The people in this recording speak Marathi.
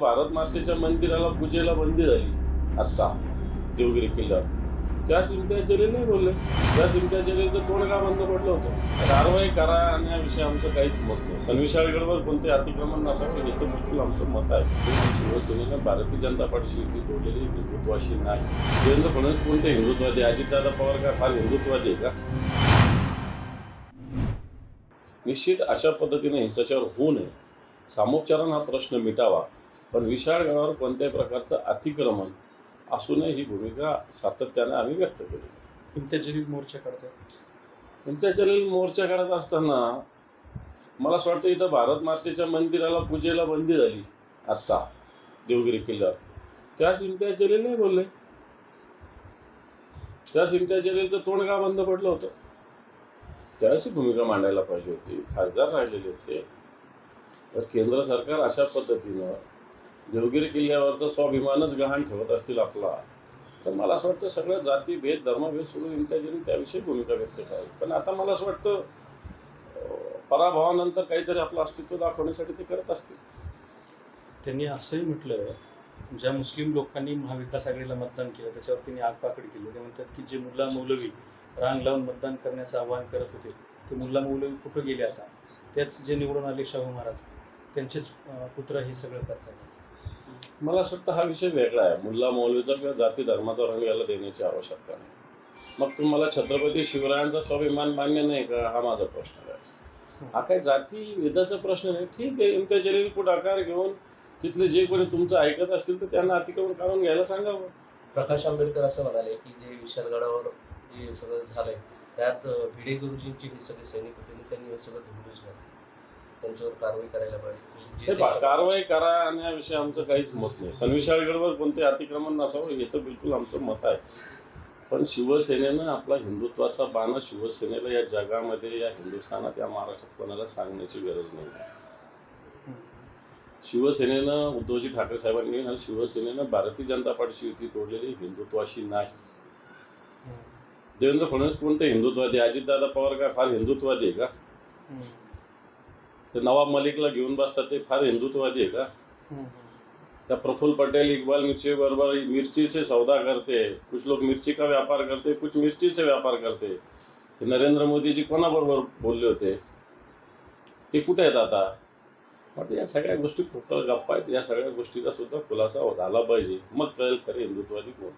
भारत मातेच्या मंदिराला पूजेला बंदी झाली आत्ता देवगिरी किल्ल्यावर. त्या सिमत्या जलील नाही बोलले. त्या सिमत्या जलीलचं तोंड का बंद पडलं होतं? कारवाई करा आणि याविषयी आमचं काहीच मत नाही. पण विशाळगडवर कोणते अतिक्रमण नसावे हे तर बिलकुल आमचं मत आहे. शिवसेनेनं भारतीय जनता पार्टीशी युती तोडलेली हिंदुत्वाशी नाही. देवेंद्र फडणवीस कोणते हिंदुत्वादी अजितदादा पवार का फार हिंदुत्वादी आहे का? निश्चित अशा पद्धतीने हिंसाचार होऊ नये. सामोपचारानं हा प्रश्न मिटावा. पण विशाळगडावर कोणत्याही प्रकारचं अतिक्रमण असू नये ही भूमिका सातत्याने आम्ही व्यक्त केली. इम्तियाज जलील मोर्चा काढतात त्यांच्यातील मोर्चा काढत असताना मला असं वाटतं इथं भारत मातेच्या मंदिराला पूजेला बंदी झाली आत्ता देवगिरी किल्ल्यावर. त्याच इम्तियाज जलील नाही बोलले. त्याच इम्तियाज जलीलचं तोंड का बंद पडलं होतं? ही भूमिका मांडायला पाहिजे होती. खासदार राहिलेले होते. तर केंद्र सरकार अशा पद्धतीनं देवगिरी किल्ल्यावरचा स्वाभिमानच गहाण ठेवत असतील आपला. तर मला असं वाटतं सगळं जाती भेद धर्मभेद सोडून इंत्याजीने त्याविषयी भूमिका व्यक्त करावी. पण आता मला असं वाटतं पराभवानंतर काहीतरी आपलं अस्तित्व दाखवण्यासाठी ते करत असतील. त्यांनी असंही म्हटलं ज्या मुस्लिम लोकांनी महाविकास आघाडीला मतदान केलं त्याच्यावर त्यांनी आगपाकड केली. ते म्हणतात की जे मुला मौलवी रांग लावून मतदान करण्याचं आवाहन करत होते ते मुल्ला मौलवी कुठं गेले आता? त्याच जे निवडून आले शाहू महाराज त्यांचेच पुत्र हे सगळं करतात मला असं वाटतं हा विषय वेगळा आहे. मुल्ला मौलवीचा किंवा जाती धर्माचा रंग याला देण्याची आवश्यकता नाही. मग तुम्हाला छत्रपती शिवरायांचा स्वाभिमान मान्य नाही का? हा माझा प्रश्न आहे. हा काही जाती वेदाचा प्रश्न नाही. ठीक आहे इंतजरी जलील पुढाकार घेऊन तिथले जे कोणी तुमचं ऐकत असतील तर त्यांना अतिक्रमण काढून घ्यायला सांगावं. प्रकाश आंबेडकर असं म्हणाले की जे विशालगडावर जे सगळं झालंय त्यात भिडे गुरुजींची हे सगळे सैनिक होते त्यांनी हे सगळं धुंडूच नाही त्यांच्यावर कारवाई करायला पाहिजे. हे जे पहा, कारवाई करा आणि याविषयी आमचं काहीच मत नाही. पण विशाळगडवर कोणते अतिक्रमण नसावं हे तर बिलकुल आमचं मत आहे पण शिवसेनेनं आपला हिंदुत्वाचा बाणा शिवसेनेला या जगामध्ये या हिंदुस्थानात या महाराष्ट्रात कोणाला सांगण्याची गरज नाही. शिवसेनेनं उद्धवजी ठाकरे साहेबांनी आणि शिवसेनेनं भारतीय जनता पार्टीची युती तोडलेली हिंदुत्वाशी नाही. देवेंद्र फडणवीस कोणते हिंदुत्वादी? अजितदादा पवार का? फार हिंदुत्वादी आहे का? ते नवाब मलिकला घेऊन बसतात ते फार हिंदुत्वादी आहे का? त्या प्रफुल्ल पटेल इकबाल मिर्ची बरोबर मिर्ची से सौदा करते. कुछ लोग मिर्ची का व्यापार करते कुछ मिर्ची से व्यापार करते. नरेंद्र मोदीजी कोणाबरोबर बोलले होते? ते कुठे आहेत आता? वाटतं या सगळ्या गोष्टी खोटं गप्पा आहेत. या सगळ्या गोष्टीचा सुद्धा खुलासा झाला पाहिजे. मग कळेल खरे हिंदुत्वादी कोण.